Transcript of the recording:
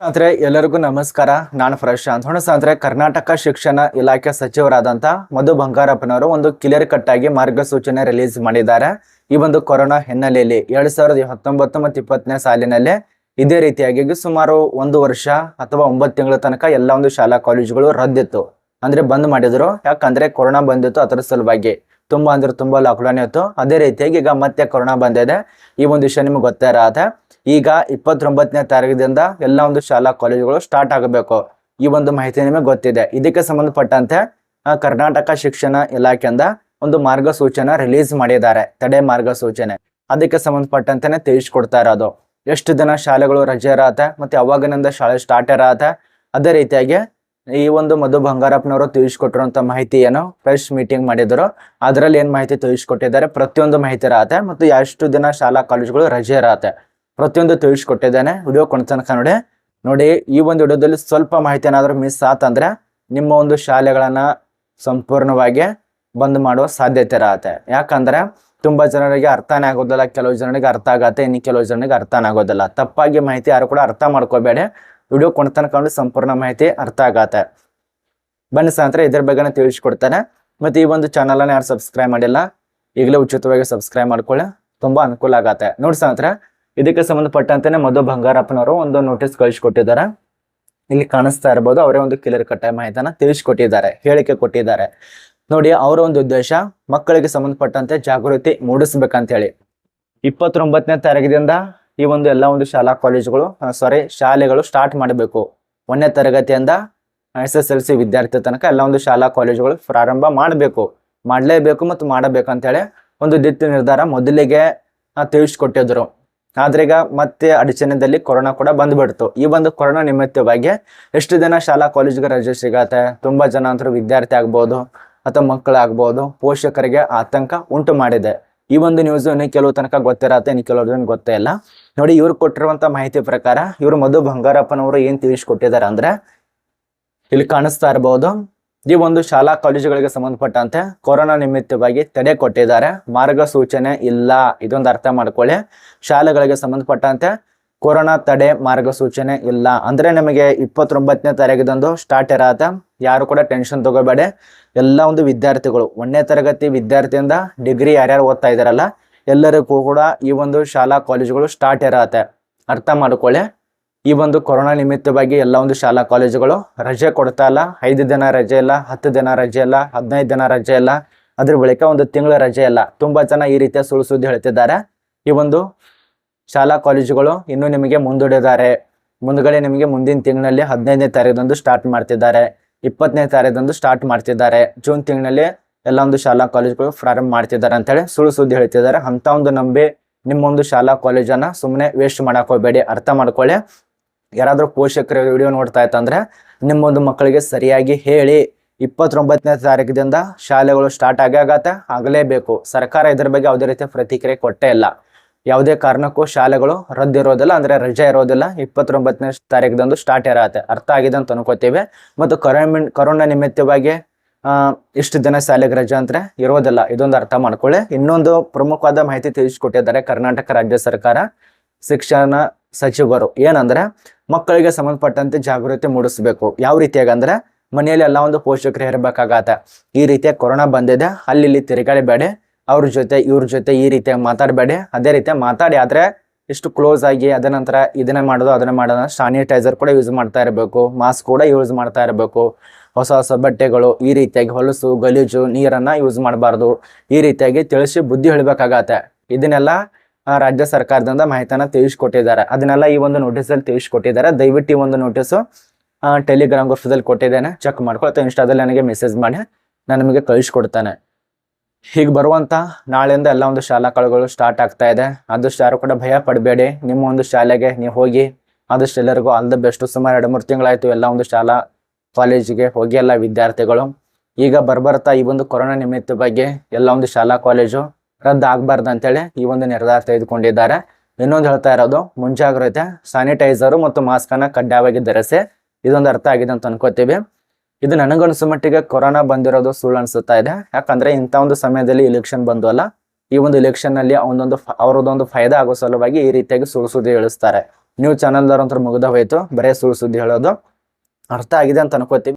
ಅಂದ್ರೆ ಎಲ್ಲರಿಗೂ ನಮಸ್ಕಾರ. ನಾನು ಪ್ರಶಾಂತ್ ಹೊಣಸಾಂದ್ರೆ ಕರ್ನಾಟಕ ಶಿಕ್ಷಣ ಇಲಾಖೆ ಸಚಿವರಾದಂಥ ಮಧು ಬಂಗಾರಪ್ಪನವರು ಒಂದು ಕ್ಲಿಯರ್ ಕಟ್ ಆಗಿ ಮಾರ್ಗಸೂಚನೆ ರಿಲೀಸ್ ಮಾಡಿದ್ದಾರೆ. ಈ ಒಂದು ಕೊರೋನಾ ಹಿನ್ನೆಲೆಯಲ್ಲಿ ಎರಡ್ ಸಾವಿರದ ಹತ್ತೊಂಬತ್ತು ಮತ್ತು ಇಪ್ಪತ್ತನೇ ಸಾಲಿನಲ್ಲಿ ಇದೇ ರೀತಿಯಾಗಿ ಸುಮಾರು ಒಂದು ವರ್ಷ ಅಥವಾ ಒಂಬತ್ತು ತಿಂಗಳ ತನಕ ಎಲ್ಲ ಒಂದು ಶಾಲಾ ಕಾಲೇಜುಗಳು ರದ್ದಿತ್ತು. ಅಂದ್ರೆ ಬಂದ್ ಮಾಡಿದ್ರು. ಯಾಕಂದ್ರೆ ಕೊರೋನಾ ಬಂದಿತ್ತು ಅದರ ಸಲುವಾಗಿ. ತುಂಬಾ ಅಂದ್ರೆ ತುಂಬಾ ಲಾಕ್ಡೌನ್ ಇತ್ತು. ಅದೇ ರೀತಿಯಾಗಿ ಈಗ ಮತ್ತೆ ಕೊರೋನಾ ಬಂದಿದೆ. ಈ ಒಂದು ವಿಷಯ ನಿಮ್ಗೆ ಗೊತ್ತೇ ಇರತ್ತೆ. ಈಗ ಇಪ್ಪತ್ತೊಂಬತ್ತನೇ ತಾರೀಕಿನಿಂದ ಎಲ್ಲ ಒಂದು ಶಾಲಾ ಕಾಲೇಜುಗಳು ಸ್ಟಾರ್ಟ್ ಆಗಬೇಕು. ಈ ಒಂದು ಮಾಹಿತಿ ನಿಮಗೆ ಗೊತ್ತಿದೆ. ಇದಕ್ಕೆ ಸಂಬಂಧಪಟ್ಟಂತೆ ಕರ್ನಾಟಕ ಶಿಕ್ಷಣ ಇಲಾಖೆಯಿಂದ ಒಂದು ಮಾರ್ಗಸೂಚನೆ ರಿಲೀಸ್ ಮಾಡಿದ್ದಾರೆ. ತಡೆ ಮಾರ್ಗಸೂಚನೆ. ಅದಕ್ಕೆ ಸಂಬಂಧಪಟ್ಟಂತೆ ತಿಳಿಸ್ಕೊಡ್ತಾ ಇರೋದು. ಎಷ್ಟು ದಿನ ಶಾಲೆಗಳು ರಜೆ ಇರತ್ತೆ ಮತ್ತೆ ಅವಾಗಿನಿಂದ ಶಾಲೆ ಸ್ಟಾರ್ಟ್ ಇರತ್ತೆ ಅದೇ ರೀತಿಯಾಗಿ ಈ ಒಂದು ಮಧು ಬಂಗಾರಪ್ಪನವರು ತಿಳಿಸ್ಕೊಟ್ಟಿರುವಂತ ಮಾಹಿತಿ ಏನು ಫ್ರೆಶ್ ಮೀಟಿಂಗ್ ಮಾಡಿದ್ರು. ಅದರಲ್ಲಿ ಏನ್ ಮಾಹಿತಿ ತಿಳಿಸ್ಕೊಟ್ಟಿದ್ದಾರೆ, ಪ್ರತಿಯೊಂದು ಮಾಹಿತಿ ಇರತ್ತೆ, ಮತ್ತು ಎಷ್ಟು ದಿನ ಶಾಲಾ ಕಾಲೇಜುಗಳು ರಜೆ ಇರತ್ತೆ ಪ್ರತಿಯೊಂದು ತಿಳಿಸ್ಕೊಟ್ಟಿದ್ದೇನೆ. ವಿಡಿಯೋ ಕೊಡ್ತನಕ ತನಕ ನೋಡಿ. ನೋಡಿ, ಈ ಒಂದು ವಿಡಿಯೋದಲ್ಲಿ ಸ್ವಲ್ಪ ಮಾಹಿತಿ ಏನಾದರೂ ಮಿಸ್ ಆತಂದ್ರೆ ನಿಮ್ಮ ಒಂದು ಶಾಲೆಗಳನ್ನ ಸಂಪೂರ್ಣವಾಗಿ ಬಂದ್ ಮಾಡುವ ಸಾಧ್ಯತೆ ಇರತ್ತೆ. ಯಾಕಂದ್ರೆ ತುಂಬಾ ಜನರಿಗೆ ಅರ್ಥನೇ ಆಗೋದಿಲ್ಲ, ಕೆಲವು ಜನರಿಗೆ ಅರ್ಥ ಆಗತ್ತೆ, ಇನ್ನು ಕೆಲವು ಜನರಿಗೆ ಅರ್ಥನೇ ಆಗೋದಿಲ್ಲ. ತಪ್ಪಾಗಿ ಮಾಹಿತಿ ಯಾರು ಕೂಡ ಅರ್ಥ ಮಾಡ್ಕೋಬೇಡಿ. ವಿಡಿಯೋ ತನಕ ಸಂಪೂರ್ಣ ಮಾಹಿತಿ ಅರ್ಥ ಆಗತ್ತೆ. ಬನ್ನಿ ಸಾಂತ್ರ ಇದ್ರ ಬಗ್ಗೆನೇ ತಿಳಿಸ್ಕೊಡ್ತಾನೆ. ಮತ್ತೆ ಈ ಒಂದು ಚಾನಲನ್ನು ಯಾರು ಸಬ್ಸ್ಕ್ರೈಬ್ ಮಾಡಿಲ್ಲ, ಈಗಲೇ ಉಚಿತವಾಗಿ ಸಬ್ಸ್ಕ್ರೈಬ್ ಮಾಡ್ಕೊಳ್ಳಿ. ತುಂಬಾ ಅನುಕೂಲ ಆಗತ್ತೆ. ನೋಡಿ ಸಾಂತ್ರ ಇದಕ್ಕೆ ಸಂಬಂಧಪಟ್ಟಂತೆ ಮಧು ಬಂಗಾರಪ್ಪನವರು ಒಂದು ನೋಟಿಸ್ ಕಳಿಸ್ಕೊಟ್ಟಿದ್ದಾರೆ. ಇಲ್ಲಿ ಕಾಣಿಸ್ತಾ ಇರ್ಬೋದು, ಅವರೇ ಒಂದು ಕ್ಲಿಯರ್ ಕಟ್ಟಾಯ ಮಾಹಿತಿಯನ್ನ ತಿಳಿಸ್ಕೊಟ್ಟಿದ್ದಾರೆ, ಹೇಳಿಕೆ ಕೊಟ್ಟಿದ್ದಾರೆ. ನೋಡಿ, ಅವರ ಒಂದು ಉದ್ದೇಶ, ಮಕ್ಕಳಿಗೆ ಸಂಬಂಧಪಟ್ಟಂತೆ ಜಾಗೃತಿ ಮೂಡಿಸ್ಬೇಕಂತ ಹೇಳಿ ಇಪ್ಪತ್ತೊಂಬತ್ತನೇ ತಾರೀಕಿನಿಂದ ಈ ಒಂದು ಎಲ್ಲ ಒಂದು ಶಾಲಾ ಕಾಲೇಜುಗಳು ಸಾರಿ ಶಾಲೆಗಳು ಸ್ಟಾರ್ಟ್ ಮಾಡಬೇಕು. ಒಂದನೇ ತರಗತಿಯಿಂದ ಎಸ್ ಎಸ್ ಎಲ್ ಸಿ ವಿದ್ಯಾರ್ಥಿ ತನಕ ಎಲ್ಲ ಒಂದು ಶಾಲಾ ಕಾಲೇಜುಗಳು ಪ್ರಾರಂಭ ಮಾಡಬೇಕು. ಮಾಡಲೇಬೇಕು ಮತ್ತು ಮಾಡಬೇಕಂತೇಳಿ ಒಂದು ದಿಟ್ಟ ನಿರ್ಧಾರ ಮೊದಲಿಗೆ ತಿಳಿಸ್ಕೊಟ್ಟಿದ್ರು. ಆದ್ರೆ ಈಗ ಮತ್ತೆ ಅಡಚಣೆದಲ್ಲಿ ಕೊರೋನಾ ಕೂಡ ಬಂದ್ಬಿಡ್ತು. ಈ ಒಂದು ಕೊರೋನಾ ನಿಮಿತ್ತವಾಗಿ ಎಷ್ಟು ದಿನ ಶಾಲಾ ಕಾಲೇಜ್ಗೆ ರಜೆ ಸಿಗತ್ತೆ? ತುಂಬಾ ಜನ ಅಂತರೂ ವಿದ್ಯಾರ್ಥಿ ಆಗ್ಬೋದು ಅಥವಾ ಮಕ್ಕಳಾಗ್ಬೋದು, ಪೋಷಕರಿಗೆ ಆತಂಕ ಉಂಟು ಮಾಡಿದೆ. ಈ ಒಂದು ನ್ಯೂಸ್ ಕೆಲವು ತನಕ ಗೊತ್ತಿರತ್ತೆ, ಇನ್ನು ಕೆಲವು ಜನ ಗೊತ್ತೇ ಇಲ್ಲ. ನೋಡಿ, ಇವ್ರು ಕೊಟ್ಟಿರುವಂತ ಮಾಹಿತಿ ಪ್ರಕಾರ ಇವರು ಮಧು ಬಂಗಾರಪ್ಪನವರು ಏನ್ ತಿಳಿಸ್ಕೊಟ್ಟಿದ್ದಾರೆ ಅಂದ್ರೆ ಇಲ್ಲಿ ಕಾಣಿಸ್ತಾ ಇರಬಹುದು ಈ ಒಂದು ಶಾಲಾ ಕಾಲೇಜುಗಳಿಗೆ ಸಂಬಂಧಪಟ್ಟಂತೆ ಕೊರೋನಾ ನಿಮಿತ್ತವಾಗಿ ತಡೆ ಕೊಟ್ಟಿದ್ದಾರೆ. ಮಾರ್ಗಸೂಚನೆ ಇಲ್ಲ. ಇದೊಂದು ಅರ್ಥ ಮಾಡ್ಕೊಳ್ಳಿ. ಶಾಲೆಗಳಿಗೆ ಸಂಬಂಧಪಟ್ಟಂತೆ ಕೊರೋನಾ ತಡೆ ಮಾರ್ಗಸೂಚನೆ ಇಲ್ಲ. ಅಂದ್ರೆ ನಮಗೆ ಇಪ್ಪತ್ತೊಂಬತ್ತನೇ ತಾರೀಕಿದಂದು ಸ್ಟಾರ್ಟ್ ಇರತ್ತೆ. ಯಾರು ಕೂಡ ಟೆನ್ಷನ್ ತಗೋಬೇಡಿ. ಎಲ್ಲ ಒಂದು ವಿದ್ಯಾರ್ಥಿಗಳು, ಒಂದನೇ ತರಗತಿ ವಿದ್ಯಾರ್ಥಿಯಿಂದ ಡಿಗ್ರಿ ಯಾರ್ಯಾರು ಓದ್ತಾ ಇದಾರಲ್ಲ ಎಲ್ಲರಿಗೂ ಕೂಡ ಈ ಒಂದು ಶಾಲಾ ಕಾಲೇಜುಗಳು ಸ್ಟಾರ್ಟ್ ಇರತ್ತೆ. ಅರ್ಥ ಮಾಡ್ಕೊಳ್ಳಿ. ಈ ಒಂದು ಕೊರೋನಾ ನಿಮಿತ್ತವಾಗಿ ಎಲ್ಲ ಒಂದು ಶಾಲಾ ಕಾಲೇಜುಗಳು ರಜೆ ಕೊಡ್ತಾ ಇಲ್ಲ. ಐದು ದಿನ ರಜೆ ಇಲ್ಲ, ಹತ್ತು ದಿನ ರಜೆ ಇಲ್ಲ, ಹದಿನೈದು ದಿನ ರಜೆ ಇಲ್ಲ. ಅದ್ರ ಬಳಿಕ ಒಂದು ತಿಂಗಳ ರಜೆ ಇಲ್ಲ. ತುಂಬಾ ಜನ ಈ ರೀತಿಯ ಸುಳ್ಳು ಸುದ್ದಿ ಹೇಳ್ತಿದ್ದಾರೆ. ಈ ಒಂದು ಶಾಲಾ ಕಾಲೇಜುಗಳು ಇನ್ನು ನಿಮಗೆ ಮುಂದೂಡಿದ್ದಾರೆ. ಮುಂದ್ಗಡೆ ನಿಮಗೆ ಮುಂದಿನ ತಿಂಗಳಲ್ಲಿ ಹದಿನೈದನೇ ತಾರೀಕದಂದು ಸ್ಟಾರ್ಟ್ ಮಾಡ್ತಿದ್ದಾರೆ. ಇಪ್ಪತ್ತನೇ ತಾರೀಕದಂದು ಸ್ಟಾರ್ಟ್ ಮಾಡ್ತಿದ್ದಾರೆ. ಜೂನ್ ತಿಂಗಳಲ್ಲಿ ಎಲ್ಲ ಒಂದು ಶಾಲಾ ಕಾಲೇಜುಗಳು ಪ್ರಾರಂಭ ಮಾಡ್ತಿದ್ದಾರೆ ಅಂತೇಳಿ ಸುಳ್ಳು ಸುದ್ದಿ ಹೇಳ್ತಿದ್ದಾರೆ. ಅಂತ ಒಂದು ನಂಬಿ ನಿಮ್ಮ ಒಂದು ಶಾಲಾ ಕಾಲೇಜನ್ನ ಸುಮ್ಮನೆ ವೇಸ್ಟ್ ಮಾಡಕ್ ಹೋಗ್ಬೇಡಿ. ಅರ್ಥ ಮಾಡ್ಕೊಳ್ಳಿ. ಯಾರಾದ್ರೂ ಪೋಷಕರ ವಿಡಿಯೋ ನೋಡ್ತಾ ಇತ್ತಂದ್ರೆ ನಿಮ್ಮೊಂದು ಮಕ್ಕಳಿಗೆ ಸರಿಯಾಗಿ ಹೇಳಿ ಇಪ್ಪತ್ತೊಂಬತ್ತನೇ ತಾರೀಕಿನಿಂದ ಶಾಲೆಗಳು ಸ್ಟಾರ್ಟ್ ಆಗತ್ತೆ, ಆಗಲೇಬೇಕು. ಸರ್ಕಾರ ಇದ್ರ ಬಗ್ಗೆ ಯಾವುದೇ ರೀತಿಯ ಪ್ರತಿಕ್ರಿಯೆ ಕೊಟ್ಟೇ ಇಲ್ಲ. ಯಾವುದೇ ಕಾರಣಕ್ಕೂ ಶಾಲೆಗಳು ರದ್ದಿರೋದಿಲ್ಲ ಅಂದರೆ ರಜೆ ಇರೋದಿಲ್ಲ. ಇಪ್ಪತ್ತೊಂಬತ್ತನೇ ತಾರೀಕಿದಂದು ಸ್ಟಾರ್ಟ್ ಇರತ್ತೆ ಅರ್ಥ ಆಗಿದೆ ಅಂತ ಅನ್ಕೋತೀವಿ. ಮತ್ತು ಕೊರೋನಾ ಕೊರೋನಾ ನಿಮಿತ್ತವಾಗಿ ಇಷ್ಟು ದಿನ ಶಾಲೆಗೆ ರಜೆ ಅಂದರೆ ಇರೋದಿಲ್ಲ. ಇದೊಂದು ಅರ್ಥ ಮಾಡ್ಕೊಳ್ಳಿ. ಇನ್ನೊಂದು ಪ್ರಮುಖವಾದ ಮಾಹಿತಿ ತಿಳಿಸ್ಕೊಟ್ಟಿದ್ದಾರೆ ಕರ್ನಾಟಕ ರಾಜ್ಯ ಸರ್ಕಾರ. ಶಿಕ್ಷಣ ಸಚಿವರು. ಏನಂದ್ರೆ, ಮಕ್ಕಳಿಗೆ ಸಂಬಂಧಪಟ್ಟಂತೆ ಜಾಗೃತಿ ಮೂಡಿಸಬೇಕು. ಯಾವ ರೀತಿಯಾಗಿ ಅಂದ್ರೆ ಮನೆಯಲ್ಲಿ ಎಲ್ಲ ಒಂದು ಪೋಷಕರು ಇರಬೇಕಾಗತ್ತೆ. ಈ ರೀತಿಯ ಕೊರೋನಾ ಬಂದಿದೆ, ಅಲ್ಲಿ ಇಲ್ಲಿ ತಿರುಗಾಡಬೇಡಿ, ಅವ್ರ ಜೊತೆ, ಇವ್ರ ಜೊತೆ ಈ ರೀತಿಯಾಗಿ ಮಾತಾಡಬೇಡಿ. ಅದೇ ರೀತಿ ಮಾತಾಡಿ, ಆದ್ರೆ ಇಷ್ಟು ಕ್ಲೋಸ್ ಆಗಿ, ಅದ ನಂತರ ಇದನ್ನ ಮಾಡೋದು, ಅದನ್ನ ಮಾಡೋದು ಸ್ಯಾನಿಟೈಸರ್ ಕೂಡ ಯೂಸ್ ಮಾಡ್ತಾ ಇರಬೇಕು. ಮಾಸ್ಕ್ ಕೂಡ ಯೂಸ್ ಮಾಡ್ತಾ ಇರಬೇಕು. ಹೊಸ ಹೊಸ ಬಟ್ಟೆಗಳು, ಈ ರೀತಿಯಾಗಿ ಹೊಲಸು, ಗಲೀಜು, ನೀರನ್ನ ಯೂಸ್ ಮಾಡಬಾರ್ದು. ಈ ರೀತಿಯಾಗಿ ತಿಳಿಸಿ, ಬುದ್ಧಿ ಹೇಳ್ಬೇಕಾಗತ್ತೆ. ಇದನ್ನೆಲ್ಲ ರಾಜ್ಯ ಸರ್ಕಾರದಿಂದ ಮಾಹಿತಿಯನ್ನು ತಿಳಿಸ್ಕೊಟ್ಟಿದ್ದಾರೆ. ಅದನ್ನೆಲ್ಲ ಈ ಒಂದು ನೋಟಿಸಲ್ಲಿ ತಿಳಿಸ್ಕೊಟ್ಟಿದ್ದಾರೆ. ದಯವಿಟ್ಟು ಈ ಒಂದು ನೋಟಿಸು ಟೆಲಿಗ್ರಾಮ್ ಗ್ರೂಪ್ದಲ್ಲಿ ಕೊಟ್ಟಿದ್ದೇನೆ. ಚೆಕ್ ಮಾಡ್ಕೊಳ್ತಾ ಇನ್ಸ್ಟಾದಲ್ಲಿ ನನಗೆ ಮೆಸೇಜ್ ಮಾಡಿ. ನಾನು ನಿಮಗೆ ಕಳಿಸ್ಕೊಡ್ತಾನೆ. ಹೀಗೆ ಬರುವಂತ ನಾಳೆಯಿಂದ ಎಲ್ಲ ಒಂದು ಶಾಲಾ ಕಳುಗಳು ಸ್ಟಾರ್ಟ್ ಆಗ್ತಾ ಇದೆ. ಆದಷ್ಟು ಯಾರು ಕೂಡ ಭಯ ಪಡಬೇಡಿ. ನಿಮ್ಮ ಒಂದು ಶಾಲೆಗೆ ನೀವು ಹೋಗಿ ಆದಷ್ಟು ಎಲ್ಲರಿಗೂ ಆಲ್ ದ ಬೆಸ್ಟ್ ಸುಮಾರು ಎರಡು, ಮೂರು ತಿಂಗಳಾಯಿತು ಎಲ್ಲ ಒಂದು ಶಾಲಾ ಕಾಲೇಜಿಗೆ ಹೋಗಿ ಎಲ್ಲ ವಿದ್ಯಾರ್ಥಿಗಳು. ಈಗ ಬರ್ಬರ್ತಾ ಈ ಒಂದು ಕೊರೋನಾ ನಿಮಿತ್ತ ಬಗ್ಗೆ ಎಲ್ಲ ಒಂದು ಶಾಲಾ ಕಾಲೇಜು ರದ್ದು ಆಗ್ಬಾರ್ದು ಅಂತೇಳಿ ಈ ಒಂದು ನಿರ್ಧಾರ ತೆಗೆದುಕೊಂಡಿದ್ದಾರೆ. ಇನ್ನೊಂದು ಹೇಳ್ತಾ ಇರೋದು, ಮುಂಜಾಗ್ರತೆ ಸ್ಯಾನಿಟೈಸರು ಮತ್ತು ಮಾಸ್ಕ್ ಕಡ್ಡಾಯವಾಗಿ ಧರಿಸಿ ಇದೊಂದು ಅರ್ಥ ಆಗಿದೆ ಅಂತ ಅನ್ಕೋತೀವಿ. ಇದು ನನಗನ್ಸೋ ಮಟ್ಟಿಗೆ ಕೊರೋನಾ ಬಂದಿರೋದು ಸುಳ್ಳು ಅನ್ಸುತ್ತಾ ಇದೆ. ಯಾಕಂದ್ರೆ ಇಂಥ ಒಂದು ಸಮಯದಲ್ಲಿ ಇಲೆಕ್ಷನ್ ಬಂದು ಅಲ್ಲ ಈ ಒಂದು ಇಲೆಕ್ಷನ್ನಲ್ಲಿ ಅವನೊಂದು ಅವ್ರದ್ದೊಂದು ಫಾಯ್ದಾ ಆಗೋ ಸಲುವಾಗಿ ಈ ರೀತಿಯಾಗಿ ಸುಳ್ಳು ಸುದ್ದಿ ಹೇಳಿಸ್ತಾರೆ. ನೀವು ಚಾನಲ್ದವ್ರ ಅಂತ ಮುಗ್ದ ಹೋಯ್ತು, ಬರೇ ಸುಳ್ಳು ಸುದ್ದಿ ಹೇಳೋದು. ಅರ್ಥ ಆಗಿದೆ ಅಂತ ಅನ್ಕೋತೀವಿ.